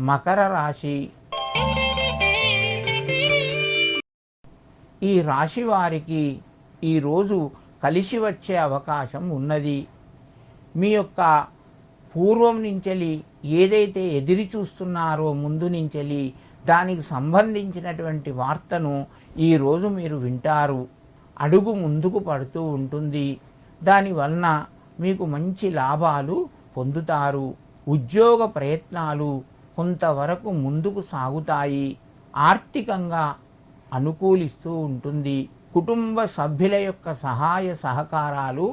మకర రాశి. ఈ రాశి వారికి ఈరోజు కలిసి వచ్చే అవకాశం ఉన్నది. మీ యొక్క పూర్వం నుంచెలి ఏదైతే ఎదిరి చూస్తున్నారో ముందు నుంచెలి దానికి సంబంధించినటువంటి వార్తను ఈరోజు మీరు వింటారు. అడుగు ముందుకు పడుతూ ఉంటుంది. దానివలన మీకు మంచి లాభాలు పొందుతారు. ఉద్యోగ ప్రయత్నాలు కొంతవరకు ముందుకు సాగుతాయి. ఆర్థికంగా అనుకూలిస్తూ ఉంటుంది. కుటుంబ సభ్యుల యొక్క సహాయ సహకారాలు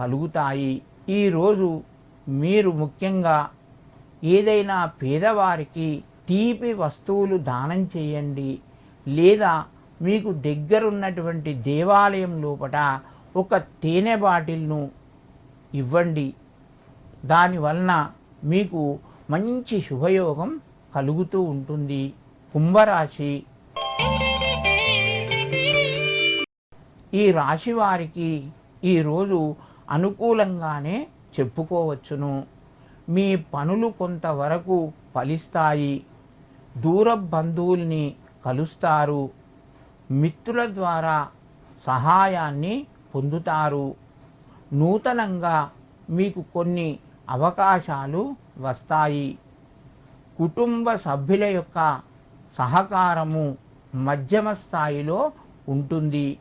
కలుగుతాయి. ఈరోజు మీరు ముఖ్యంగా ఏదైనా పేదవారికి తీపి వస్తువులు దానం చేయండి. లేదా మీకు దగ్గరున్నటువంటి దేవాలయం లోపట ఒక తేనె బాటిల్ను ఇవ్వండి. దానివలన మీకు మంచి శుభయోగం కలుగుతూ ఉంటుంది. కుంభరాశి. ఈ రాశి వారికి ఈరోజు అనుకూలంగానే చెప్పుకోవచ్చును. మీ పనులు కొంతవరకు ఫలిస్తాయి. దూర బంధువుల్ని కలుస్తారు. మిత్రుల ద్వారా సహాయాన్ని పొందుతారు. నూతనంగా మీకు కొన్ని అవకాశాలు వస్తాయి. కుటుంబ సభ్యుల యొక్క సహకారము మధ్యమ స్థాయిలో ఉంటుంది.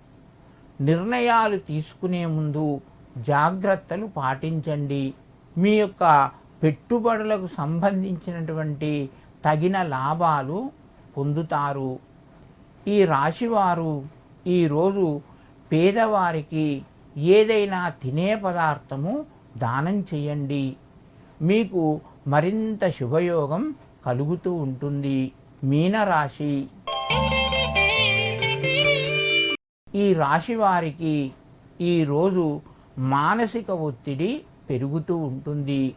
నిర్ణయాలు తీసుకునే ముందు జాగ్రత్తలు పాటించండి. మీ యొక్క పెట్టుబడులకు సంబంధించినటువంటి తగిన లాభాలు పొందుతారు. ఈ రాశివారు ఈరోజు పేదవారికి ఏదైనా తినే పదార్థము దానం చేయండి. మీకు మరింత శుభయోగం కలుగుతూ ఉంటుంది. మీనరాశి. ఈ రాశి వారికి ఈరోజు మానసిక ఒత్తిడి పెరుగుతూ ఉంటుంది.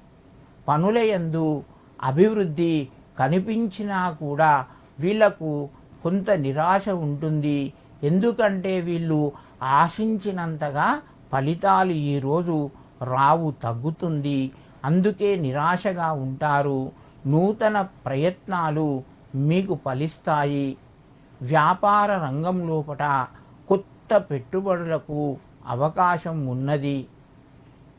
పనుల యందు అభివృద్ధి కనిపించినా కూడా వీళ్ళకు కొంత నిరాశ ఉంటుంది. ఎందుకంటే వీళ్ళు ఆశించినంతగా ఫలితాలు ఈరోజు రావు తగ్గుతుంది. అందుకే నిరాశగా ఉంటారు. నూతన ప్రయత్నాలు మీకు ఫలిస్తాయి. వ్యాపార రంగం లోపట కొత్త పెట్టుబడులకు అవకాశం ఉన్నది.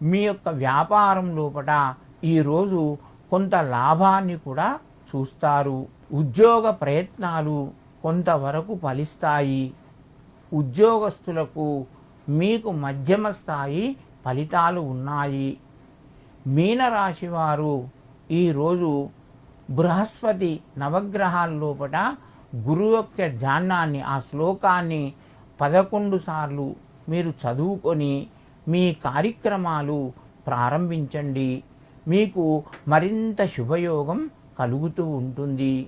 మీ యొక్క వ్యాపారం లోపట ఈరోజు కొంత లాభాన్ని కూడా చూస్తారు. ఉద్యోగ ప్రయత్నాలు కొంతవరకు ఫలిస్తాయి. ఉద్యోగస్తులకు మీకు మధ్యమ స్థాయి ఫలితాలు ఉన్నాయి. మీనరాశి వారు ఈరోజు బృహస్పతి నవగ్రహాల లోపట గురువు యొక్క ధ్యానాన్ని ఆ శ్లోకాన్ని పదకొండు సార్లు మీరు చదువుకొని మీ కార్యక్రమాలు ప్రారంభించండి. మీకు మరింత శుభయోగం కలుగుతూ ఉంటుంది.